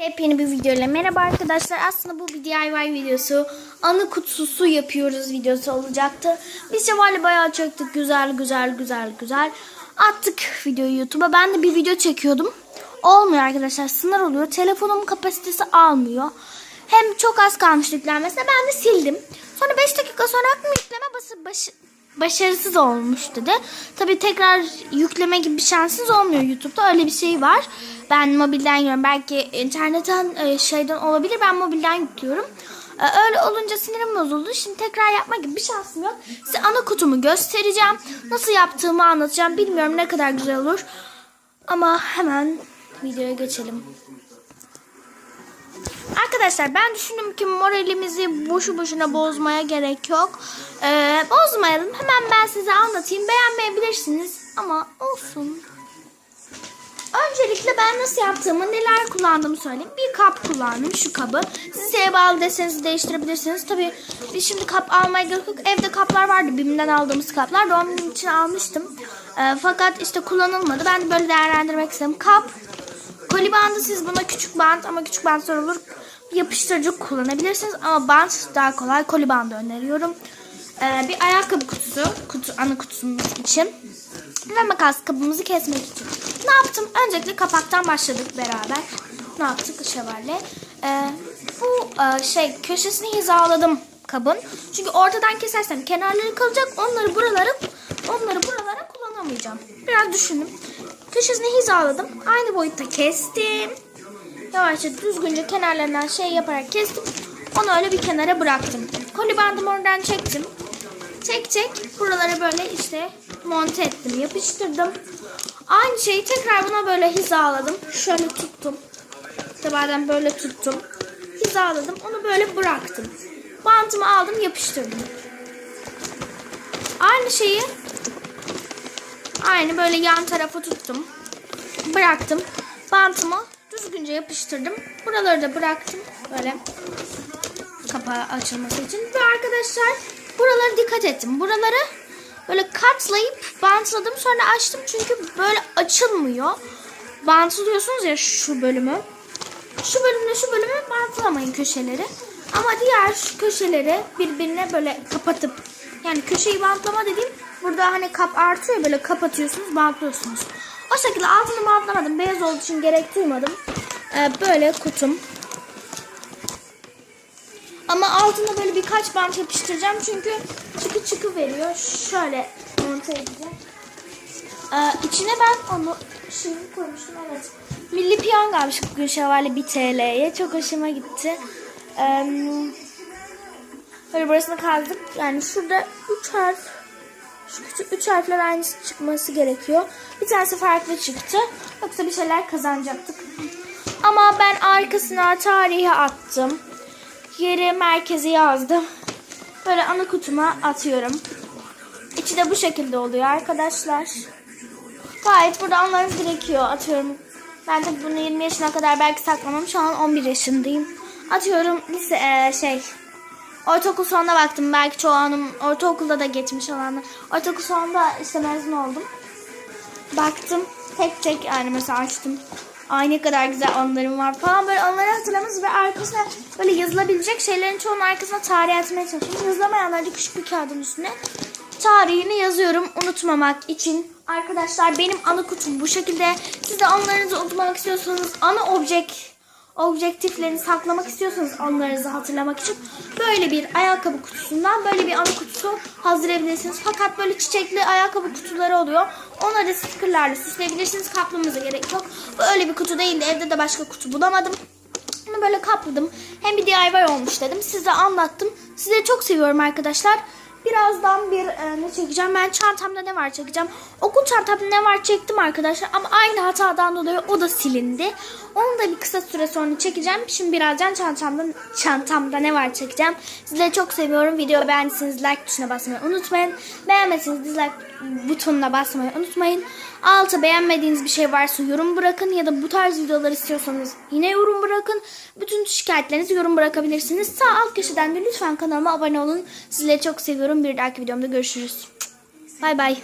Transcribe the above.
Yepyeni bir videoyla merhaba arkadaşlar. Aslında bu bir DIY videosu. Anı kutusu yapıyoruz videosu olacaktı. Biz Şevval'le bayağı çektik. Güzel güzel güzel güzel. Attık videoyu YouTube'a. Ben de bir video çekiyordum. Olmuyor arkadaşlar. Sınır oluyor. Telefonumun kapasitesi almıyor. Hem çok az kalmış yüklenmesine. Ben de sildim. Sonra 5 dakika sonra baktım yükleme bası başı, başarısız olmuş dedi. Tabi tekrar yükleme gibi bir şansınız olmuyor YouTube'da. Öyle bir şey var. Ben mobilden yiyorum. Belki internetten e, şeyden olabilir. Ben mobilden yüklüyorum. E, Öyle olunca sinirim bozuldu. Şimdi tekrar yapma gibi bir şansım yok. Size ana kutumu göstereceğim. Nasıl yaptığımı anlatacağım. Bilmiyorum ne kadar güzel olur. Ama hemen videoya geçelim. Arkadaşlar ben düşündüm ki moralimizi boşu boşuna bozmaya gerek yok. Ee, bozmayalım. Hemen ben size anlatayım. Beğenmeyebilirsiniz ama olsun. Öncelikle ben nasıl yaptığımı, neler kullandığımı söyleyeyim. Bir kap kullandım, şu kabı. Siz şeye bağlı desenizi değiştirebilirsiniz. Tabii biz şimdi kap almaya gerek yok. Evde kaplar vardı, BİM'den aldığımız kaplar. Doğum için almıştım. Ee, fakat işte kullanılmadı. Ben de böyle değerlendirmek istedim. Kap, Koli bandı siz buna küçük bant ama küçük bant zor olur. Yapıştırıcı kullanabilirsiniz ama bant daha kolay. Koli bandı öneriyorum. Ee, bir ayakkabı kutusu, kutu, ana kutumuz için. Ve makas kabımızı kesmek için. Ne yaptım? Öncelikle kapaktan başladık beraber. Ne yaptık şövalye? Ee, bu e, şey köşesini hizaladım kabın. Çünkü ortadan kesersem kenarları kalacak. Onları buralara onları buralara kullanamayacağım. Biraz düşündüm. Köşesini hizaladım. Aynı boyutta kestim. Yavaşça düzgünce kenarlarından şey yaparak kestim. Onu öyle bir kenara bıraktım. Koli bandımı oradan çektim. Çek çek. Buraları böyle işte monte ettim. Yapıştırdım. Aynı şeyi tekrar buna böyle hizaladım. Şöyle tuttum. İşte bazen böyle tuttum. Hizaladım. Onu böyle bıraktım. Bantımı aldım yapıştırdım. Aynı şeyi aynı böyle yan tarafı tuttum. Bıraktım. Bantımı düzgünce yapıştırdım. Buraları da bıraktım. Böyle kapağı açılması için. Ve arkadaşlar buralara dikkat ettim. Buraları böyle katlayıp bantladım. Sonra açtım çünkü böyle açılmıyor. Bantlıyorsunuz ya şu bölümü. Şu bölümle şu bölümü bantlamayın köşeleri. Ama diğer köşeleri birbirine böyle kapatıp yani köşeyi bantlama dediğim burada hani kap artıyor böyle kapatıyorsunuz bantlıyorsunuz. O şekilde altını bantlamadım. Beyaz olduğu için gerek duymadım. Ee, böyle kutum. Ama altına böyle birkaç bant yapıştıracağım çünkü çıkı çıkı veriyor. Şöyle monte edeceğim. Ee, içine ben onu şimdi koymuştum evet. Milli piyango almıştık bugün şövalye 1 TL'ye. Çok hoşuma gitti. Ee, böyle burasını kazdık. Yani şurada 3 harf şu 3 harfler aynı çıkması gerekiyor. Bir tanesi farklı çıktı. Yoksa bir şeyler kazanacaktık. Ama ben arkasına tarihi attım. Yeri merkezi yazdım. Böyle ana kutuma atıyorum. İçi de bu şekilde oluyor arkadaşlar. Gayet burada anlarınız gerekiyor. Atıyorum. Ben de bunu 20 yaşına kadar belki saklamam. Şu an 11 yaşındayım. Atıyorum lise e, şey Ortaokul sonuna baktım. Belki çoğu anım ortaokulda da geçmiş olanlar. Ortaokul sonunda işte mezun oldum. Baktım. Tek tek yani mesela açtım. Ay ne kadar güzel anılarım var falan. Böyle anıları hatırlamanız ve arkasına böyle yazılabilecek şeylerin çoğunun arkasına tarih atmaya çalışıyorum. Yazılamayanlar da küçük bir kağıdın üstüne tarihini yazıyorum unutmamak için. Arkadaşlar benim anı kutum bu şekilde. Siz de anılarınızı unutmak istiyorsanız ana objekt objektiflerini saklamak istiyorsanız anılarınızı hatırlamak için böyle bir ayakkabı kutusundan böyle bir anı kutusu hazırlayabilirsiniz. Fakat böyle çiçekli ayakkabı kutuları oluyor. Onları da stickerlarla süsleyebilirsiniz. Kaplamanıza gerek yok. Böyle bir kutu değil de evde de başka kutu bulamadım. Bunu böyle kapladım. Hem bir DIY olmuş dedim. Size anlattım. Sizi çok seviyorum arkadaşlar. Birazdan bir e, ne çekeceğim? Ben çantamda ne var çekeceğim. Okul çantamda ne var çektim arkadaşlar. Ama aynı hatadan dolayı o da silindi. Onu da bir kısa süre sonra çekeceğim. Şimdi birazdan çantamda, çantamda ne var çekeceğim. Sizleri çok seviyorum. Videoyu beğendiyseniz like tuşuna basmayı unutmayın. Beğenmediyseniz dislike butonuna basmayı unutmayın. Alta beğenmediğiniz bir şey varsa yorum bırakın. Ya da bu tarz videolar istiyorsanız yine yorum bırakın. Bütün şikayetlerinizi yorum bırakabilirsiniz. Sağ alt köşeden de lütfen kanalıma abone olun. Sizleri çok seviyorum. Bir dahaki videomda görüşürüz. Bay bay.